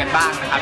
กันบ้างนะครับ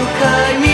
i kami